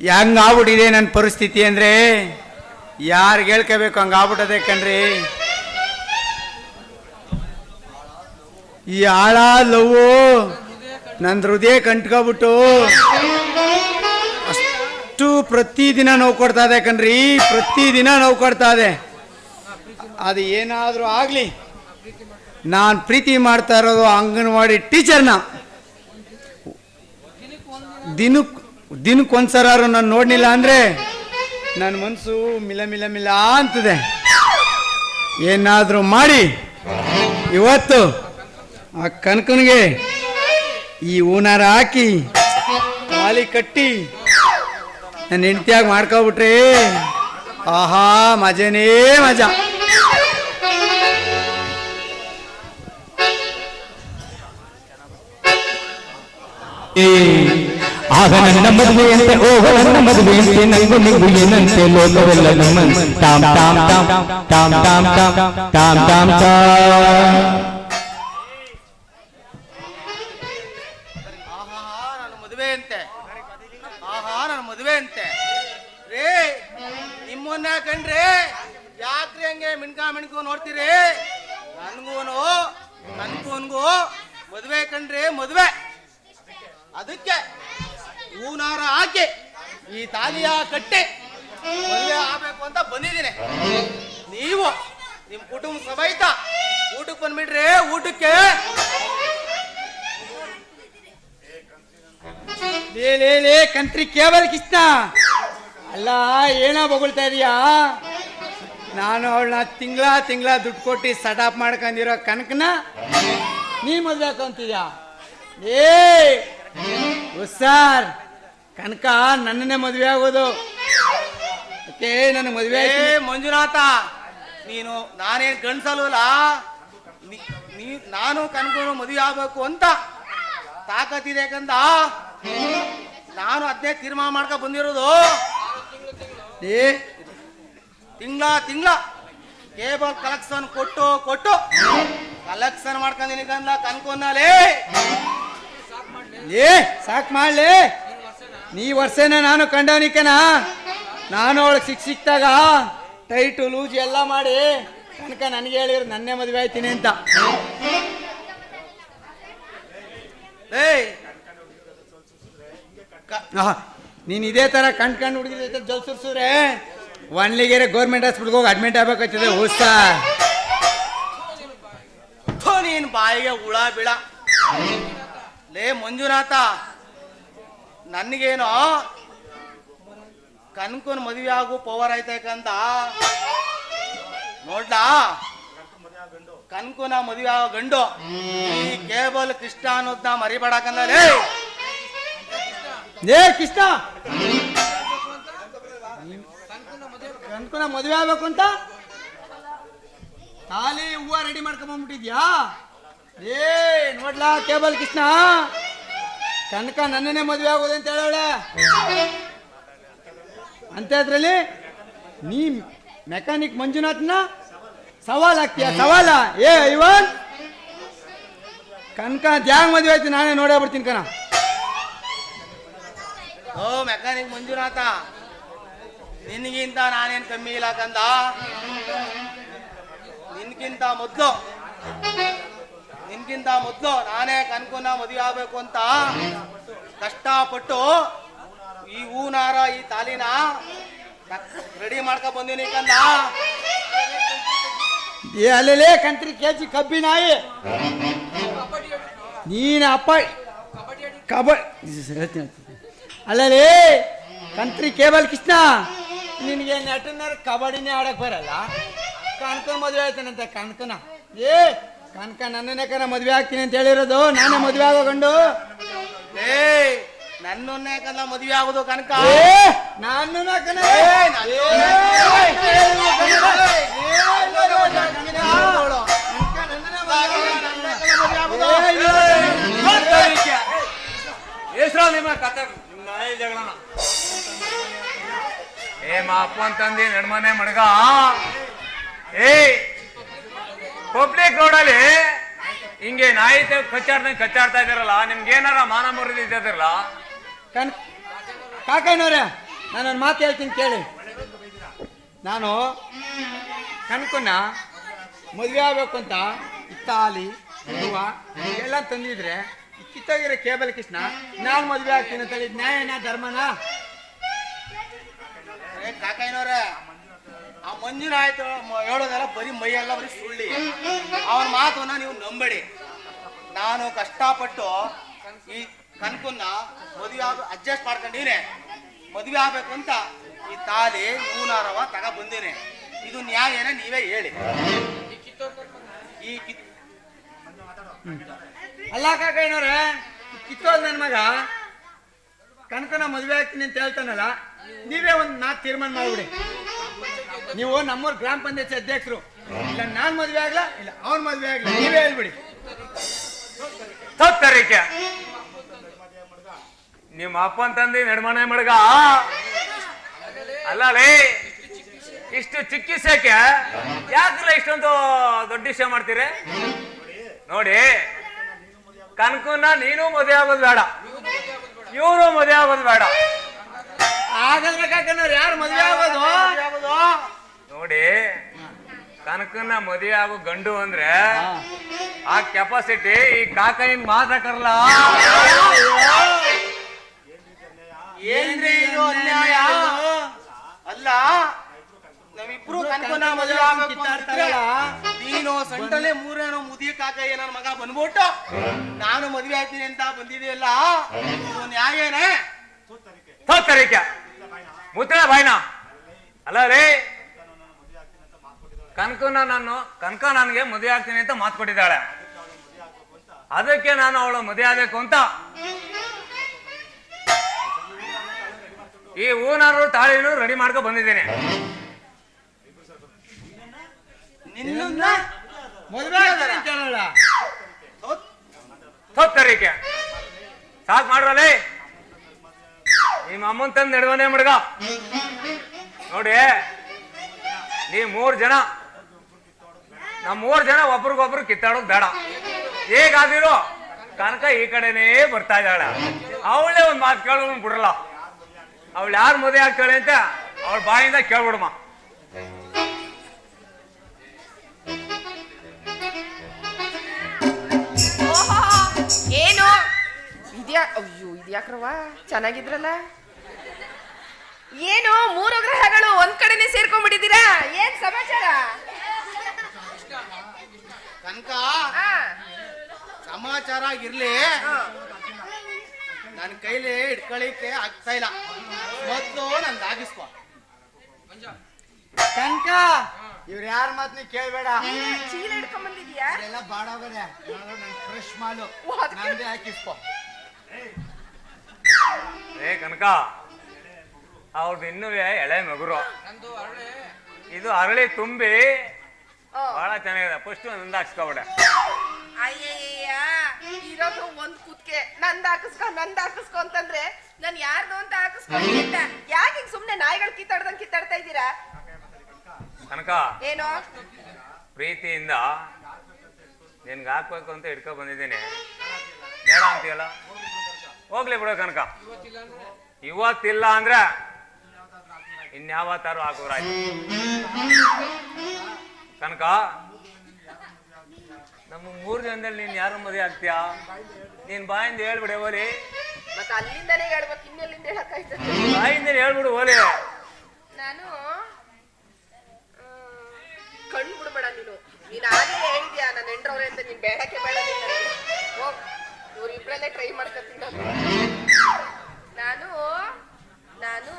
ಹೆಂಗ್ ಆಗ್ಬಿಟ್ಟಿದೆ ನನ್ನ ಪರಿಸ್ಥಿತಿ ಅಂದ್ರೆ? ಯಾರು ಹೇಳ್ಕೋಬೇಕು ಹಂಗ ಆಗ್ಬಿಟ್ಟದೆ ಕಣ್ರಿ. ಈ ಆಳ ಲವ್ವು ನನ್ನ ಹೃದಯ ಕಂಟ್ಕೊಬಿಟ್ಟು ಅಷ್ಟು ಪ್ರತಿದಿನ ನೋವು ಕೊಡ್ತಾ ಇದೆ ಕಣ್ರಿ, ಪ್ರತಿದಿನ ನೋವು ಕೊಡ್ತಾ ಇದೆ. ಅದು ಏನಾದರೂ ಆಗಲಿ, ನಾನು ಪ್ರೀತಿ ಮಾಡ್ತಾ ಇರೋದು ಅಂಗನವಾಡಿ ಟೀಚರ್ನ. ದಿನಕ್ಕೆ ದಿನಕ್ಕೊಂದ್ಸರಾರು ನಾನು ನೋಡಲಿಲ್ಲ ಅಂದರೆ ನನ್ನ ಮನಸ್ಸು ಮಿಲ ಮಿಲ ಮಿಲ ಅಂತಿದೆ. ಏನಾದರೂ ಮಾಡಿ. ಇವತ್ತು ಆ ಕನಕನಿಗೆ ಈ ಹೂನಾರ ಹಾಕಿ ಮಾಲಿ ಕಟ್ಟಿ ನನ್ನ ಹೆಂಡತಿಯಾಗಿ ಮಾಡ್ಕೊಬಿಟ್ರೆ ಆಹಾ, ಮಜನೇ ಮಜಾ. ಆಗ ನನ್ನ ಮದುವೆಯಂತೆ ಓಹ ನನ್ನ ಮದುವೆಯಂತೆ, ನಂಗು ನಿಂಗು ಏನಂತೆ, ಲೋಕವೆಲ್ಲ ನಮ್ಮಂತೆ ಟಾಮ್ ಟಾಮ್ ಟಾಮ್ ಟಾಮ್ ಟಾಮ್ ಟಾಮ್ ಟಾಮ್ ಟಾಮ್ ಟಾಮ್ ನಿಮ್ಮನ್ನ ಕಂಡ್ರೆ ಯಾಕ್ರಿ ಹಂಗೆ ಮಿಣ್ಕಾ ಮಿಣ್ಕು ನೋಡ್ತೀರಿ? ನನ್ಗೂನು, ನನ್ಗೂನ್ಗೂ ಮದುವೆ ಕಂಡ್ರೆ ಮದುವೆ. ಅದಕ್ಕೆ ಹೂನಾರ ಹಾಕಿ ಈ ತಾಲಿಯ ಕಟ್ಟೆ ಆಗ್ಬೇಕು ಅಂತ ಬಂದಿದ್ದೀನಿ. ನೀವು ನಿಮ್ ಕುಟುಂಬ ಸಮೇತ ಊಟಕ್ಕೆ ಬಂದ್ಬಿಡ್ರಿ, ಊಟಕ್ಕೆ. ಲೇ ಲೇ ಕಂತ್ರಿ ಕೇವಲ ಕೃಷ್ಣ. ಅಲ್ಲ, ಏನೋ ಬೊಗಳ್ತಾ ಇದೀಯಾ? ನಾನು ಅವಳನ್ನ ತಿಂಗಳ ತಿಂಗಳ ದುಡ್ಡು ಕೊಟ್ಟು ಸಟಾಪ್ ಮಾಡ್ಕೊಂಡಿರೋ ಕನಕನ, ನೀ ಮದ್ವೆ ಹಾಕೊಂತಿದ್ಯಾ ಏ ಸರ್ ಕನಕ ನನ್ನನ್ನೇ ಮದುವೆ ಆಗೋದು. ನನ್ನ ಮದುವೆ ಮಂಜುನಾಥ ನೀನು ನಾನೇನು ಗಂಡ್ಸಲ್ವಲ್ಲ? ನೀ- ನೀ ನಾನು ಕನ್ಕೊಂಡು ಮದುವೆ ಆಗ್ಬೇಕು ಅಂತ ತಾಕತ್ತಿದೆ ಕಂದ. ನಾನು ಅದನ್ನೇ ತೀರ್ಮಾನ ಮಾಡ್ಕೊ ಬಂದಿರೋದು. ಏ ತಿಂಗಳ ತಿಂಗಳ ಕೇಬಲ್ ಕಲೆಕ್ಷನ್ ಕೊಟ್ಟು ಕೊಟ್ಟು ಕಲೆಕ್ಷನ್ ಮಾಡ್ಕೊಂಡಿನಿ ಕಂದ ಕನ್ಕೊಂಡಲೇ ಏ ಸಾಕ್ ಮಾಡ್ಲಿ. ನೀ ವರ್ಷನ ನಾನು ಕಂಡವನಿಕನ? ನಾನು ಅವಳಿಗೆ ಸಿಕ್ ಸಿಕ್ತಾಗ ಟೈಟು, ಲೂಜ್ ಎಲ್ಲ ಮಾಡಿ ಕನಕ ನನಗೆ ಹೇಳಿದ್ರು, ನನ್ನೇ ಮದುವೆ ಆಯ್ತೀನಿ ಅಂತ. ಏಯ್! ನೀನು ಇದೇ ಥರ ಕಣ್ ಕಣ್ ಹುಡುಗಿದ ಜಲ್ ಸುರ್ಸುರೆ ಒನ್ಲಿಗೆರೆ ಗೌರ್ಮೆಂಟ್ ಹಾಸ್ಪಿಟ್ಲ್ಗೆ ಹೋಗಿ ಅಡ್ಮಿಟ್ ಆಗ್ಬೇಕಾಯ್ತದೆ ಹುಸ ನೀನು ಬಾಯಿಗೆ ಹುಳ, ಬಿಳ. ಲೇ ಮಂಜುನಾಥ ನನಗೇನೋ? ಕನ್ಕೊಂಡ್ ಮದುವೆ ಆಗು ಪವರ್ ಆಯ್ತಕ್ಕಂತ ನೋಡ್ಲಾ? ಕನ್ಕುನ ಮದುವೆ ಆಗೋ ಗಂಡು. ಈ ಕೇಬಲ್ ಕೃಷ್ಣ ಅನ್ನೋದ್ನ ಮರಿಬೇಡಕಂದ ಏ, ಕೃಷ್ಣ! ಕನ್ಕುನ ಮದುವೆ ಆಗ್ಬೇಕು ಅಂತ? ಖಾಲಿ ಹೂವ ರೆಡಿ ಮಾಡ್ಕೊಂಬಂದ್ಬಿಟ್ಟಿದ್ಯಾ ಏ ನೋಡ್ಲಾ ಕೇಬಲ್ ಕೃಷ್ಣ? ಕನಕ ನನ್ನನ್ನೇ ಮದುವೆ ಆಗೋದು ಅಂತ ಹೇಳೋಳೆ ಅಂತ ಇದ್ರಲ್ಲಿ ನೀ ಮೆಕ್ಯಾನಿಕ್ ಮಂಜುನಾಥ್ನ ಸವಾಲ್ ಹಾಕ್ತೀಯ? ಸವಾಲ? ಏ, ಐವನ್? ಕನಕ ದ್ಯಾಂಗ್ ಮದುವೆ ಆಯ್ತು, ನಾನೇ ನೋಡೇ ಬಿಡ್ತೀನಿ ಕಣ. ಓ, ಮೆಕ್ಯಾನಿಕ್ ಮಂಜುನಾಥ. ನಿನಗಿಂತ ನಾನೇನ್ ಕಮ್ಮಿ ಇಲ್ಲ ಕಂದ. ನಿನ್ಗಿಂತ ಮೊದ್ಲು. ನಿನ್ಗಿಂತ ಮೊದಲು ನಾನೇ ಕನ್ಕುನ ಮದುವೆ ಆಗ್ಬೇಕು ಅಂತ ಕಷ್ಟಪಟ್ಟು ಈ ಹೂನಾರ, ಈ ತಾಲಿನ ರೆಡಿ ಮಾಡ್ಕೊ ಬಂದೀನಿ ಕಂದ. ಅಲ್ಲೇ ಕಂತ್ರಿ, ಕೇಜಿ ಕಬ್ಬಿನಾಯಿ ನೀನ ಅಪ್ಪ ಕಬಡ್ಡಿ ಅಲ್ಲಲೇ ಕಂತ್ರಿ, ಕೇಬಲ್, ಕೃಷ್ಣ. ನಿನಗೆ ನೆಟ್ಟನಾರ ಕಬಡ್ಡಿನೇ ಆಡಕ್ ಬರಲ್ಲ. ಕಣ್ಕನ್ ಮದುವೆ ಆಯ್ತಾನಂತೆ ಕಣ್ಕನ ಏ ಕನಕ ನನ್ನನ್ನೇ ಕನ ಮದುವೆ ಆಗ್ತೀನಿ ಅಂತ ಹೇಳಿರೋದು? ನಾನೇ ಮದುವೆ ಆಗೋ ಗಂಡು? ಏ ನನ್ನನ್ನೇ ಕನ ಮದುವೆ ಆಗೋದು ಕನಕ? ನಾನು ಕನ ಹೆಸ್ರ ನಿಮ್ಮ ಕತೆ ನಿಮ್ಮ ನಾಯಿ ಜಗಳನ ಏ ಮಾ ಅಪ್ಪ ಅಂತಂದಿ ನಡ್ಮನೆ ಮಡ್ಗ. ಏ ಪಬ್ಲಿಕ್ ರೋಡಲ್ಲಿ ಹಿಂಗೆ ನಾಯಿ ತ- ಕಚ್ಚಾಡ್ದಂಗೆ ಕಚ್ಚಾಡ್ತಾ ಇದಾರಲ್ಲ ನಿಮ್ಗೆ ಏನಾರ ಮಾನ ಮರ್ಯಾದೆ ಇದ್ದಿರಲ್ಲ ಕನ್ ನಾನು ನಾನೊಂದು ಮಾತು ಹೇಳ್ತೀನಿ ಕೇಳಿ. ನಾನು ಕಣ್ಕನ್ನ ಮದುವೆ ಆಗ್ಬೇಕು ಅಂತ ಇತ್ತಾಲಿ ತಾಲಿ ಹೂವ ಎಲ್ಲ ತಂದಿದ್ರೆ ಕಿತ್ತೋಗಿರೋ ಕೇಬಲ್ ಕೃಷ್ಣ ನಾನು ಮದುವೆ ಆಗ್ತೀನಿ ಅಂತ ಹೇಳಿದ್ ನ್ಯಾಯನಾ ಧರ್ಮನಾ? ಏ ಕಾಕಾಯಿನವ್ರೆ ಆ ಮಂಜುನ ಆಯ್ತು ಹೇಳೋದೆಲ್ಲ ಬರೀ ಮೈಯೆಲ್ಲ ಬರೀ ಸುಳ್ಳಿ. ಅವನ ಮಾತನ್ನ ನೀವು ನಂಬೇಡಿ. ನಾನು ಕಷ್ಟಪಟ್ಟು ಈ ಕನ್ಕನ್ನ ಮದುವೆ ಆಗ ಅಡ್ಜಸ್ಟ್ ಮಾಡ್ಕೊಂಡಿನಿ ಮದುವೆ ಆಗ್ಬೇಕು ಅಂತ ಈ ತಾಲಿ, ಹೂನಾರವ ತಗ ಬಂದಿನಿ. ಇದು ನ್ಯಾಯನ ನೀವೇ ಹೇಳಿ. ಈ ಅಲ್ಲ ಕಾಕಯ್ಯನವ್ರೆ ಕಿತ್ತೋದ್ ನನ್ನ ಮಗ ಕನಕನ ಮದುವೆ ಆಗ್ತೀನಿ ಅಂತ ಹೇಳ್ತಾನಲ್ಲ, ನೀವೇ ಒಂದು ನಾ ತೀರ್ಮಾನ ಮಾಡ್ಬಿಡಿ. ನೀವು ನಮ್ಮೂರ್ ಗ್ರಾಮ ಪಂಚಾಯತ್ ಅಧ್ಯಕ್ಷರು. ಇಲ್ಲ ನಾನ್ ಮದ್ವೆ ಆಗ್ಲಾ? ಇಲ್ಲ ಅವ್ನ್ ಮದ್ವೆ ಆಗ್ಲಿ? ನೀವೇ ಹೇಳ್ಬಿಡಿ. ತತ್ತರಿಕೆ ನಿಮ್ಮ ಅಪ್ಪ ಅಂತಂದಿ ನಡ್ಮನೆ ಮಡ್ಗ. ಅಲ್ಲ ಲೇ ಇಷ್ಟು ಚಿಕಿತ್ಸೆಗೆ ಯಾಕಲ್ಲ ಇಷ್ಟೊಂದು ದೊಡ್ಡ ವಿಷಯ ಮಾಡ್ತೀರಿ? ನೋಡಿ ಕನಕನ್ನ ನೀನು ಮದುವೆ ಆಗೋದು ಬೇಡ. ಇವರು ಮದುವೆ ಆಗೋದು ಬೇಡ. ಆಗಲ್ರ ಕಾಕನವ್ರು ಯಾರು ಮದುವೆ ಆಗೋದು? ನೋಡಿ ಕನಕನ ಮದುವೆ ಆಗೋ ಗಂಡು ಅಂದ್ರೆ ಆ ಕೆಪಾಸಿಟಿ ಈ ಕಾಕೈನ್ ಮಾತ್ರ ಕರ್ಲ? ಏನ್ರಿ ಇದು ಅನ್ಯಾಯ? ಅಲ್ಲ ನಾವಿಬ್ರು ಕನಕನ ಮದುವೆ ಅಂತಿದ್ರೆ ನೀನು ಸಂಟಲೆ ಮೂರೇನೋ ಮುದಿ ಕಾಕ ನನ್ನ ಮಗ ಬಂದ್ಬಿಟ್ಟು ನಾನು ಮದುವೆ ಆಗ್ತೀನಿ ಅಂತ ಬಂದಿದೆಯಲ್ಲ ಇದು ನ್ಯಾಯನೇ? ತೋತರಿಕೆ ಮುತ್ತಳ ಬಾಯ್ನ. ಅಲ್ಲ ರೀ ಕನಕನ ನಾನು ಕನಕ ನನಗೆ ಮದುವೆ ಆಗ್ತೀನಿ ಅಂತ ಮಾತು ಕೊಟ್ಟಿದ್ದಾಳೆ. ಅದಕ್ಕೆ ನಾನು ಅವಳು ಮದುವೆ ಆಗಬೇಕು ಅಂತ. ಈ ಹೂನಾರು ತಾಳಿನೂ ರೆಡಿ ಮಾಡ್ಕೊ ಬಂದಿದ್ದೀನಿ. ತರೀಕೆ. ತತ್ತರಿಕೆ ಸಾಕ್ ಮಾಡ್ರಲ್ಲಿ ನಿಮ್ಮ ಅಮ್ಮನ್ ತಂದು ನಡುವನೇ ಮಡ್ಗ. ನೋಡಿ ನೀ ಮೂರ್ ಜನ ನಮ್ಮ ಜನ ಒಬ್ರಿಗೊಬ್ರು ಕಿತ್ತಾಡೋದು ಬೇಡ. ಹೇಗಾದಿರೋ ಕನಕ ಈ ಕಡೆನೇ ಬರ್ತಾ ಇದ್ದಾಳೆ. ಅವಳೇ ಒಂದ್ ಮಾತು ಕೇಳೋದು ಬಿಡಲ್ಲ ಅವಳು ಯಾರು ಮದುವೆ ಆಗ್ತಾಳೆ ಅಂತ ಅವಳ ಬಾಯಿಂದ ಕೇಳ್ಬಿಡಮ್ಮ ಏನು? ಇದ್ಯಾ, ಅಯ್ಯೋ ಇದ್ಯಾಕ್ರವ ಚೆನ್ನಾಗಿದ್ರಲ್ಲ? ಏನು, ಮೂರು ಗ್ರಹಗಳು ಒಂದ್ ಕಡೆನೆ ಸೇರ್ಕೊಂಡ್ಬಿಟ್ಟಿದ್ದೀರಾ? ಏನ್ ಸಮಾಚಾರ? ಕನಕ ಆ, ಸಮಾಚಾರ ಇರ್ಲಿ ನನ್ನ ಕೈಲಿ ಇಟ್ಕೊಳ್ಳಿಕ್ಕೆ ಆಗ್ತಾ ಇಲ್ಲ. ಮೊದಲು ನನ್ ದಾಗಿಸ್ಕೊ ಕನಕ ಇವ್ರ ಯಾರ ಮಾತ್ ನೀ ಕೇಳ್ಬೇಡ ಚೀಲ ಹಿಡ್ಕೊಂಡ್ ಬಂದಿದ್ಯಾ? ಎಲ್ಲ ಬಾಡೋಗದೆ ನನ್ ಫ್ರೆಶ್ ಮಾಲು ನಂದೇ ಹಾಕಿಸ್ಕೊ. ಏ ಕನಕ. ಅವ್ರದ್ದು ಇನ್ನೂ ಎಳೆ ಮಗುರು. ಇದು ಅರಳಿ ತುಂಬಿ ಬಹಳ ಚೆನ್ನಾಗಿದೆ. ಫಸ್ಟ್ ನಂದು ಹಾಕ್ಸ್ಕೊಬೇಡ. ಅಯ್ಯಯ್ಯ ಇರೋದು ಒಂದ್ ಕುತ್ಕೆ. ನಂದ್ ಹಾಕಿಸ್ಕೊ ನಂದ್ ಹಾಕಿಸ್ಕೊ ಅಂತಂದ್ರೆ ನಾನ್ ಯಾರ್ದು ಅಂತ ಹಾಕಸ್ಕೊ ಅಂತ ಯಾಕೆ ಹಿಂಗ್ ಸುಮ್ನೆ ನಾಯಿಗಳು ಕಿತ್ತಾಡ್ದಂಗ್ ಕಿತ್ತಾಡ್ತಾ ಇದ್ದೀರಾ? ಕನಕ ಏನೋ? ಪ್ರೀತಿಯಿಂದ ನಿನ್ಗೆ ಹಾಕ್ಬೇಕು ಅಂತ ಹಿಡ್ಕೊ ಬಂದಿದ್ದೀನಿ. ಬೇಡ ಅಂತೀಯಲ್ಲ? ಹೋಗ್ಲಿ ಬಿಡ ಕನಕ. ಇವತ್ತಿಲ್ಲ ಅಂದ್ರೆ ಇನ್ಯಾವತ್ತಾರು ಹಾಕೋರಾಯ್ತು ಕನಕ? ನಮ್ಮ ಮೂರು ಜನದಲ್ಲಿ ನೀನ್ ಯಾರ ಮದುವೆ ಆಗ್ತೀಯಾ? ನೀನ್ ಬಾಯಿಂದ ಹೇಳ್ಬಿಡೆ ಓಲಿ. ಮತ್ತೆ ಅಲ್ಲಿಂದನೇ ಹೇಳ್ಬೇಕು ಇನ್ನೆಲ್ಲಿಂದ ಹೇಳಕ್ಕಾಯ್ತದೆ ಬಾಯಿಂದ ಹೇಳ್ಬಿಡು ಓಲಿ. ನಾನು ಕಣ್ಣು ಬಿಡಬೇಡ ನೀನು. ನೀನ್ ಆಗಲೇ ಹೇಳಿದ್ಯಾ ನನ್ನ ಹೆಂಡ್ರವ್ರೆ ಅಂತ ನೀನ್ ಬೇಡಕ್ಕೆ ಬೇಡ ನಿನ್ನ ನನಗೆ. ಹೋಗ್ ಇವ್ರು ಇಬ್ರಲ್ಲೇ ಟ್ರೈ ಮಾಡ್ಕೊತೀನಿ ನಾನು. ನಾನು ನಾನು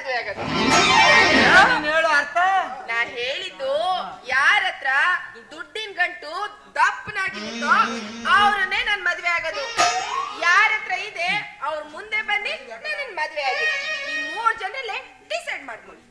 ಮದ್ವೆ ಆಗೋದು. ನೀನ್ ಹೇಳು ಅರ್ಥ? ನಾನ್ ಹೇಳಿದ್ದು ಯಾರ ಹತ್ರ ದುಡ್ಡಿನ ಗಂಟು ದಪ್ಪನಾಗಿರುತ್ತೋ ಅವ್ರನ್ನೇ ನನ್ ಮದ್ವೆ ಆಗೋದು. ಯಾರ ಹತ್ರ ಇದೆ ಅವ್ರ ಮುಂದೆ ಬನ್ನಿ ನನ್ನ ಮದ್ವೆ ಆಗಿ. ಈ ಮೂರ್ ಜನಲ್ಲೇ ಡಿಸೈಡ್ ಮಾಡ್ಕೊಳ್ಳಿ.